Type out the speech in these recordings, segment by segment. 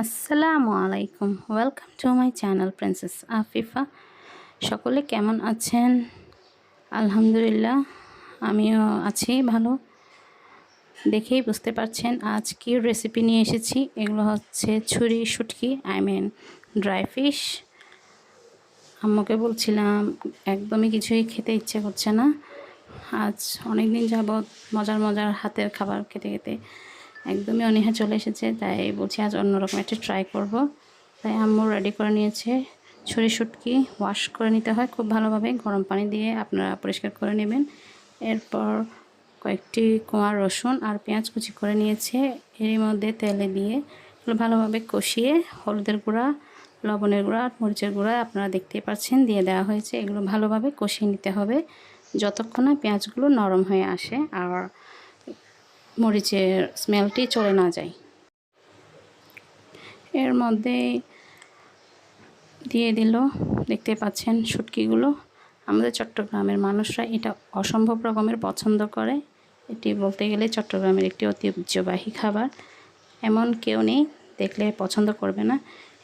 আসসালামু আলাইকুম। Welcome to my channel princess Afifa সকলে কেমন আছেন? আলহামদুলিল্লাহ, আমিও আছি ভালো। দেখেই বুঝতে পারছেন, আজ কী রেসিপি নিয়ে এসেছি? এগুলো হচ্ছে ছুরি, শুটকি আই মিন ড্রাই ফিশ আম্মুকে বলছিলাম, একদমই কিছুই খেতে ইচ্ছে করছে না। আজ অনেক দিন যাবৎ মজার মজার হাতের খাবার খেতে খেতে একদমই অনীহা চলে এসেছে, তাই বলছি আজ অন্যরকম একটা ট্রাই করব। তাই আম্মু রেডি করে নিয়েছে ছুরি শুটকি ওয়াশ করে নিতে হয় খুব ভালোভাবে, গরম পানি দিয়ে আপনারা পরিষ্কার করে নেবেন। এরপর কয়েকটি কোয়া রসুন আর পেঁয়াজ কুচি করে নিয়েছে, এরই মধ্যে তেলে দিয়ে এগুলো ভালোভাবে কষিয়ে হলুদের গুঁড়া, লবণের গুঁড়া আর মরিচের গুঁড়া আপনারা দেখতেই পাচ্ছেন দিয়ে দেওয়া হয়েছে, এগুলো ভালোভাবে কষিয়ে নিতে হবে, যতক্ষণ না পেঁয়াজগুলো নরম হয়ে আসে। আর মরিচের স্মেলটি চলে না যায়। এর মধ্যে দিয়ে দিল, দেখতে পাচ্ছেন শুটকিগুলো। আমাদের চট্টগ্রামের মানুষরা এটা অসম্ভব রকমের পছন্দ করে। এটি বলতে গেলে চট্টগ্রামের একটি ঐতিহ্যবাহী খাবার। এমন কেউ নেই, দেখলে পছন্দ করবে না।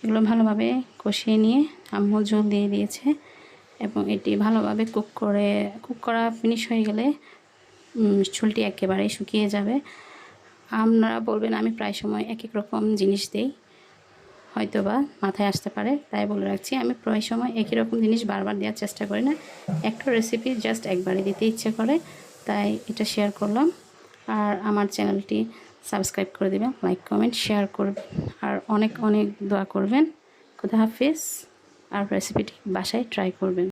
এগুলো ভালোভাবে কষিয়ে নিয়ে আম্মু ঝোল দিয়ে দিয়েছে এবং এটি ভালোভাবে কুক করে, কুক করা ফিনিশ হয়ে গেলে চুলটি একেবারেই শুকিয়ে যাবে। আপনারা বলবেন, আমি প্রায় সময় এক এক রকম জিনিস দিই হয়তো বা মাথায় আসতে পারে। তাই বলে রাখছি, আমি প্রায় সময় একই রকম জিনিস বারবার দেওয়ার চেষ্টা করি না। একটা রেসিপি জাস্ট একবারে দিতে ইচ্ছে করে। তাই এটা শেয়ার করলাম। আর আমার চ্যানেলটি সাবস্ক্রাইব করে দেবেন লাইক কমেন্ট শেয়ার করবেন। আর অনেক অনেক দোয়া করবেন। খুদা হাফিজ। আর রেসিপিটি বাসায় ট্রাই করবেন।